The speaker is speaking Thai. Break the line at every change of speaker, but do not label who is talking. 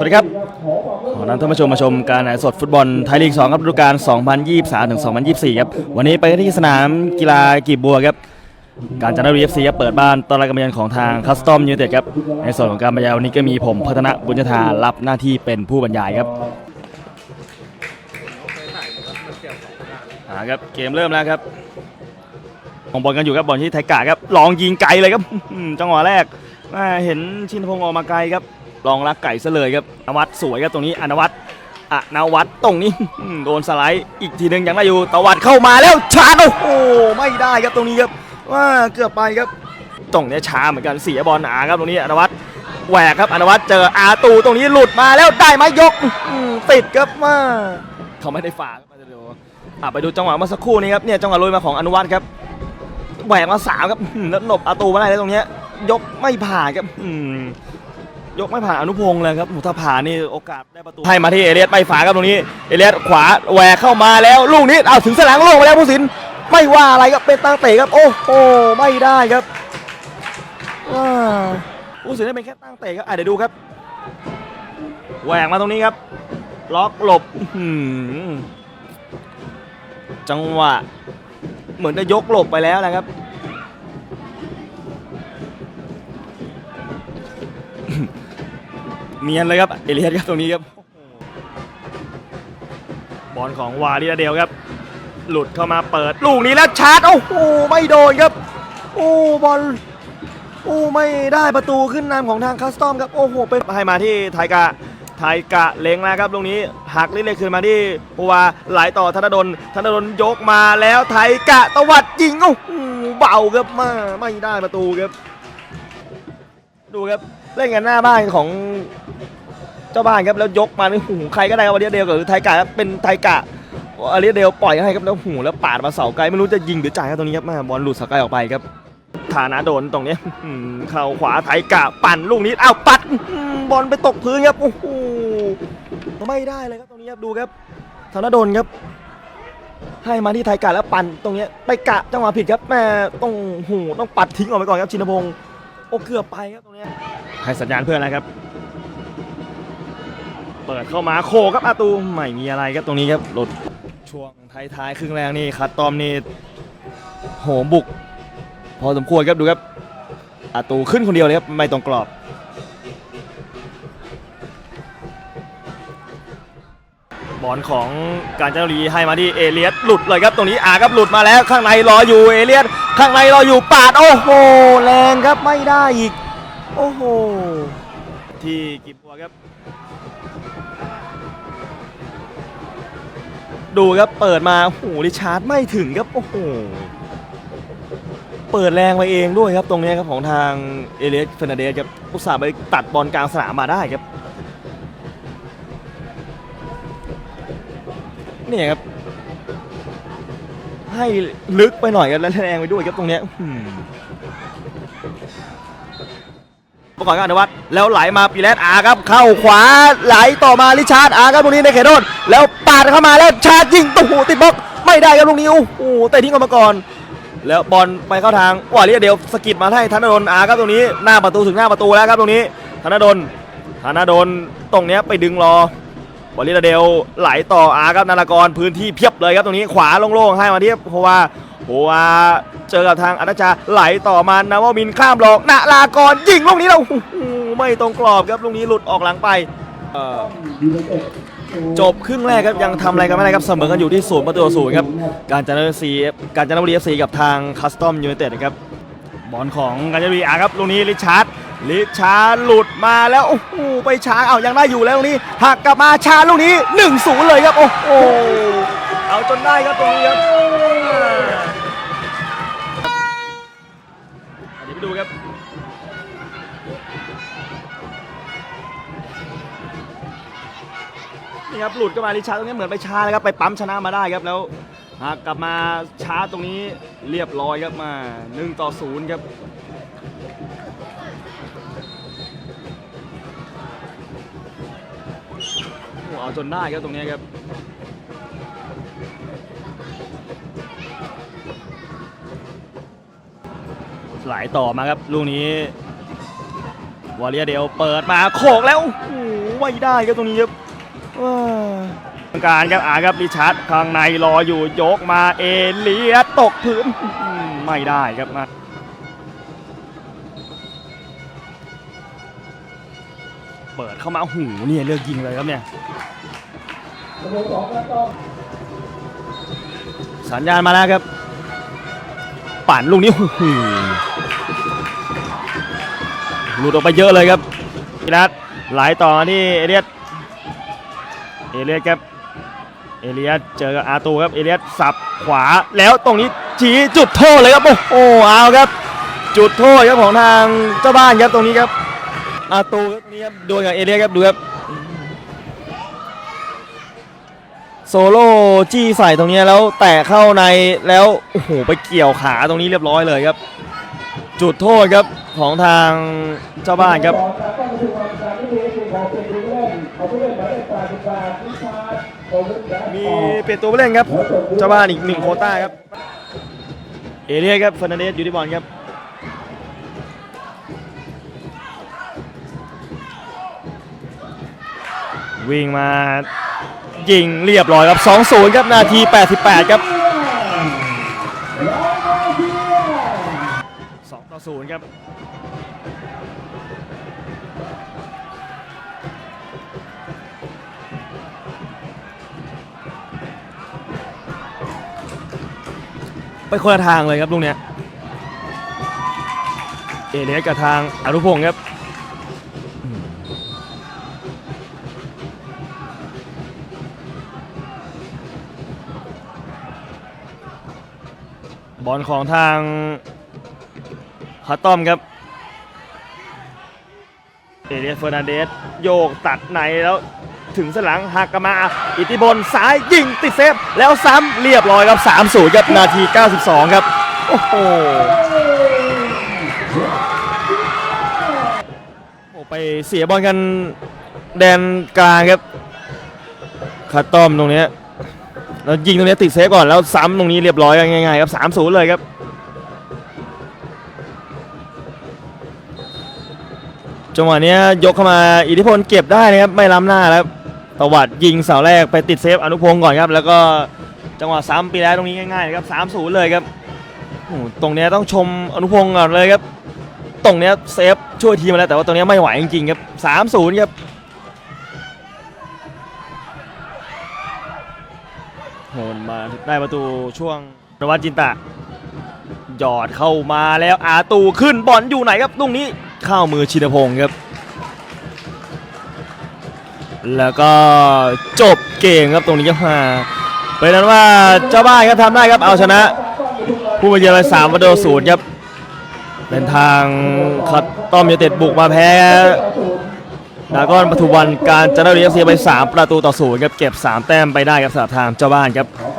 สวัสดีครับขอนรับท่านผู้ชมมาชมการถ่ายสดฟุตบอลไทยลีก 2 ครับฤดูกาล 2023 ถึง 2024 ครับ วันนี้ไปที่สนามกีฬากีบบัวครับ การจันทบุรีเอฟซีครับเปิดบ้านต้อนรับการมาเยือนของทางคัสตอมยูไนเต็ดครับ ในส่วนของการบรรยายวันนี้ก็มีผมพัฒนะบุญธารับหน้าที่เป็นผู้บรรยายครับครับเกมเริ่มแล้วครับของบอลกันอยู่ครับบอลที่ไทยกาครับ ลองยิงไกลเลยครับอือจังหวะแรกเห็นชินพงษ์ออกมาไกลครับ ลองรักไก่ซะเลยครับอนวัตสวยครับตรงนี้อนวัตอนวัตตรงนี้โดนสไลด์อีกทีหนึ่งยังได้อยู่ตวัดเข้ามาแล้วชาโอ้โหไม่ได้ครับตรงนี้ครับว่าเกือบไปครับตรงเนี้ยช้าเหมือนกันเสียบอลอาครับตรงนี้อนวัตแหวกครับอนวัตเจออาตูตรงนี้หลุดมาแล้วได้ไหมยกติดครับว่าเขาไม่ได้ฝากครับเดี๋ยวอะไปดูจังหวะเมื่อสักครู่นี้ครับเนี่ยจังหวะลุยมาของอนุวัตครับแหวกมาสามครับแล้วหลบอาตูมาได้แล้วตรงเนี้ยยกไม่ผ่านครับอืม ยกไม่ผ่านอนุพงศ์เลยครับหมูถ้าผ่านนี่โอกาสได้ประตูให้มาที่เอเลียสไปฝาครับตรงนี้เอเลียสขวาแหวกเข้ามาแล้วลูกนี้เอาถึงสนามโล่งไปแล้วผู้สินไม่ว่าอะไรครับเป็นตั้งเตะครับโอ้โหไม่ได้ครับผู้สินได้เป็นแค่ตั้งเตะครับอะเดี๋ยวดูครับแหวกมาตรงนี้ครับ ล็อกหลบจังหวะเหมือนจะยกหลบไปแล้วนะครับ เนียนเลยครับ เอเลียสครับตรงนี้ครับ บอลของวาริอาเดลครับ หลุดเข้ามาเปิด ลูกนี้แล้วชาร์จ โอ้โห ไม่โดนครับ โอ้บอล โอ้ไม่ได้ประตูขึ้นนำของทางคัสตอมครับ โอ้โห เป็นให้มาที่ไทกะไทกะเล็งแล้วครับ ตรงนี้หักลิเลยคืนมาที่ปัวไหลต่อธนดลธนดลยกมาแล้วไทกะตวัดยิง โอ้โห เบาครับมาไม่ได้ประตูครับ ดูครับ เล่นกันหน้าบ้านของเจ้าบ้านครับแล้วยกมานี่หูใครก็ได้ครับอาริเดลกับไทยกะเป็นไทยกะอาริเดลปล่อยให้ครับแล้วหูแล้วปาดมาเสาไกลไม่รู้จะยิงหรือจ่ายครับตรงนี้ครับแม่บอลหลุดเสาไกลออกไปครับฐานะโดนตรงนี้เข่าขวาไทยกะปั่นลูกนี้อ้าวปัดบอลไปตกพื้นครับโอ้โหไม่ได้เลยครับตรงนี้ครับดูครับธนดลครับ ให้มาที่ไทยกะแล้วปั่นตรงนี้ไปกะจังหวะผิดครับแม่ต้องหูต้องปัดทิ้งออกไปก่อนครับชินพงศ์โอ้เกือบไปครับตรงนี้ ให้สัญญาณเพื่อนอะไรครับ เปิดเข้ามาโคครับอาตูไม่มีอะไรครับตรงนี้ครับหลุดช่วงท้ายๆครึ่งแรกนี่คัดตอมนี่โหมบุก พอสมควรครับดูครับอาตูขึ้นคนเดียวเลยครับไม่ตรงกรอบบอลของการเจนบุรีให้มาที่เอเลียสหลุดเลยครับตรงนี้อาครับหลุดมาแล้วข้างในรออยู่เอเลียสข้างในรออยู่ปาดโอ้โหแรงครับไม่ได้อีก โอ้โห ที่กิบบัวครับ ดูครับเปิดมา โอ้โหริชาร์ดไม่ถึงครับ โอ้โห เปิดแรงไปเองด้วยครับ ตรงเนี้ยครับของทางเอเลสเฟนเดสครับอุตส่าห์ไปตัดบอลกลางสนามมาได้ครับ นี่ครับ ให้ลึกไปหน่อยครับและแรงไปด้วยครับตรงเนี้ยอื้อหือ ประกอบกับอนุวัตรแล้วไหลมาปีแลนอาครับ เข้าขวาไหลต่อมาลิชาร์ดอาครับตรงนี้ในเขตโทษแล้วปาดเข้ามาแล้วชาร์จยิงตุ้หูติดบล็อกไม่ได้ครับตรงนี้โอ้โหเตะทิ้งออกมาก่อน แล้วบอลไปเข้าทางวาเรียเดียวสกิดมาให้ธนดลอาครับตรงนี้หน้าประตูถึงหน้าประตูแล้วครับตรงนี้ธนดลธนดลตรงเนี้ยไปดึงรอบอลลิลาเดลไหลต่ออาครับนารากรพื้นที่เพียบเลยครับตรงนี้ขวาโล่งๆให้มาที่เพราะว่า เพราะว่าเจอกับทางอนัชาไหลต่อมานาวมินข้ามหลอกนาลากรยิงลูกนี้แล้วโอ้โหไม่ตรงกรอบครับลูกนี้หลุดออกหลังไปจบครึ่งแรกครับยังทำอะไรกันไม่ได้ครับเสมอกันอยู่ที่ศูนย์ประตูศูนย์ครับการจันทบุรีซีการจันทบุรีเอฟซีกับทางคัสตอมยูไนเต็ดครับบอลของกาญจนบุรีอาครับลูกนี้ลิชาร์ดลิชาร์ดหลุดมาแล้วโอ้โหไปช้าเอายังได้อยู่แล้วตรงนี้หักกลับมาชาร์ดลูกนี้1นศูนย์เลยครับโอ้โหเอาจนได้ครับตรงนี้ครับ ดูครับนี่ครับหลุดก็มาลิชาตรงนี้เหมือนไปช้าเลยครับไปปั๊มชนะมาได้ครับแล้วหากกลับมาช้าตรงนี้เรียบร้อยครับมา1ต่อ0ครับโอ้เอาจนได้ครับตรงนี้ครับ ไหลต่อมาครับลูกนี้วอลเลียเดลเปิดมาโขกแล้วโอ้ไม่ได้ครับตรงนี้ครับทางการครับอาครับริชาร์ดข้างในรออยู่ยกมาเอเลียตกพื้นไม่ได้ครับมาเปิดเข้ามาหูเนี่ยเลือกยิงเลยครับเนี่ยสัญญาณมาแล้วครับ ปั่นลูกนี้หลุดออกไปเยอะเลยครับพิรัตไหลต่อที่เอเลียสเอเลียสครับเอเลียสเจอกับอาตูครับเอเลียสสับขวาแล้วตรงนี้ชี้จุดโทษเลยครับ โอ้โหเอาครับ จุดโทษครับของทางเจ้าบ้านครับตรงนี้ครับอาตูครับนี่ครับโดนกับเอเลียสครับดูครับ โซโล่จี้ใส่ตรงนี้แล้วแตะเข้าในแล้วโอ้โหไปเกี่ยวขาตรงนี้เรียบร้อยเลยครับ จุดโทษครับของทางเจ้าบ้านครับมีเปลี่ยนตัวผู้เล่นครับเจ้าบ้านอีกหนึ่งโคต้าครับเอเลียครับฟอร์นันเดสอยู่ที่บอลครับวิ่งมา ยิงเรียบร้อยครับ 2-0 ครับ นาที 88 ครับ2ต่อ0ครับไปคนละทางเลยครับลูกเนี้ย เอเลียสกับทางอนุพงศ์ครับ อลของทางฮัตตอมครับ เอเลียสเฟอร์นันเดสโยกตัดในแล้วถึงสลังหักกมาอิทธิบลซ้ายยิงติดเซฟ แล้วซ้ำเรียบร้อยครับ 3-0ครับนาที 92 ครับ โอ้โหโอ้ไปเสียบอลกันแดนกลางครับคัตตอมตรงนี้ แล้วยิงตรงนี้ติดเซฟก่อนแล้วซ้ำตรงนี้เรียบร้อยง่ายๆครับ3 0เลยครับจังหวะนี้ยกเข้ามาอิทธิพลเก็บได้นะครับไม่ล้ำหน้าแล้วตวัดยิงเสาแรกไปติดเซฟอนุพงศ์ก่อนครับ แล้วก็จังหวะซ้ำปีแล้วตรงนี้ง่ายๆครับ3 0เลยครับตรงนี้ต้องชมอนุพงศ์ก่อนเลยครับ ตรงนี้เซฟช่วยทีมมาแล้วแต่ว่าตรงนี้ไม่ไหวจริงๆครับ3 0ครับ โหนมาได้ประตูช่วงนวัดจินตะหยอดเข้ามาแล้วอาตูขึ้นบอลอยู่ไหนครับตรงนี้เข้ามือชินพงศ์ครับ แล้วก็จบเกมครับตรงนี้ครับมาเป็นนั้นว่าเจ้าบ้านครับทำได้ครับเอาชนะ ผู้มาเยือนไปสามประตูศูนย์ครับเป็นทางคัดต้อมยูเต็ดบุกมาแพ้ ดากอนปทุมวันการจนบุรีเอฟซีไป 3 ประตูต่อศูนย์ครับเก็บ 3 แต้มไปได้ครับสำหรับทางเจ้าบ้านครับ